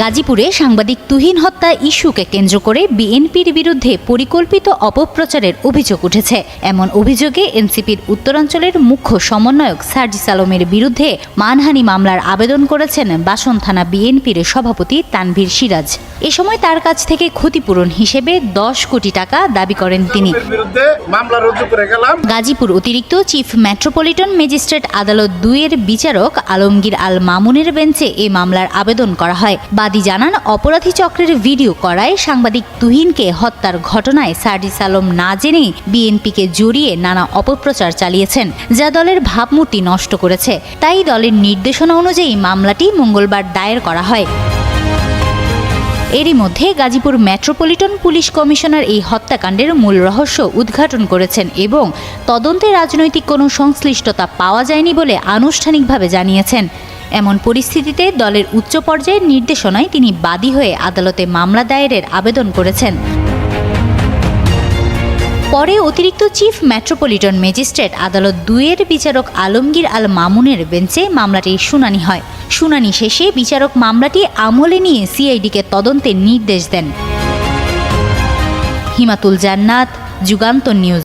গাজীপুরে সাংবাদিক তুহিন হত্যা ইস্যুকে কেন্দ্র করে বিএনপির বিরুদ্ধে পরিকল্পিত অপপ্রচারের অভিযোগ উঠেছে। এমন অভিযোগে এনসিপির উত্তরাঞ্চলের মুখ্য সমন্বয়ক সার্জিস আলমের বিরুদ্ধে মানহানি মামলার আবেদন করেছেন বাসন থানা বিএনপির সভাপতি তানভীর সিরাজ। এ সময় তার কাছ থেকে ক্ষতিপূরণ হিসেবে দশ কোটি টাকা দাবি করেন তিনি। গাজীপুর অতিরিক্ত চিফ মেট্রোপলিটন ম্যাজিস্ট্রেট আদালত দুইয়ের বিচারক আলমগীর আল মামুনের বেঞ্চে এ মামলার আবেদন করা হয়। বাদী জানান, অপরাধী চক্রের ভিডিও করায় সাংবাদিক তুহিনকে হত্যার ঘটনায় সার্জিস আলম না জেনেই বিএনপিকে জড়িয়ে নানা অপপ্রচার চালিয়েছেন, যা দলের ভাবমূর্তি নষ্ট করেছে। তাই দলের নির্দেশনা অনুযায়ী মামলাটি মঙ্গলবার দায়ের করা হয়। এরই মধ্যে গাজীপুর মেট্রোপলিটন পুলিশ কমিশনার এই হত্যাকাণ্ডের মূল রহস্য উদ্ঘাটন করেছেন এবং তদন্তে রাজনৈতিক কোনো সংশ্লিষ্টতা পাওয়া যায়নি বলে আনুষ্ঠানিকভাবে জানিয়েছেন। এমন পরিস্থিতিতে দলের উচ্চ পর্যায়ের নির্দেশনায় তিনি বাদী হয়ে আদালতে মামলা দায়েরের আবেদন করেছেন। পরে অতিরিক্ত চিফ মেট্রোপলিটন ম্যাজিস্ট্রেট আদালত দুইয়ের বিচারক আলমগীর আল মামুনের বেঞ্চে মামলাটির শুনানি হয়। শুনানি শেষে বিচারক মামলাটি আমলে নিয়ে সিআইডিকে তদন্তের নির্দেশ দেন। হিমাতুল জান্নাত, যুগান্তর নিউজ।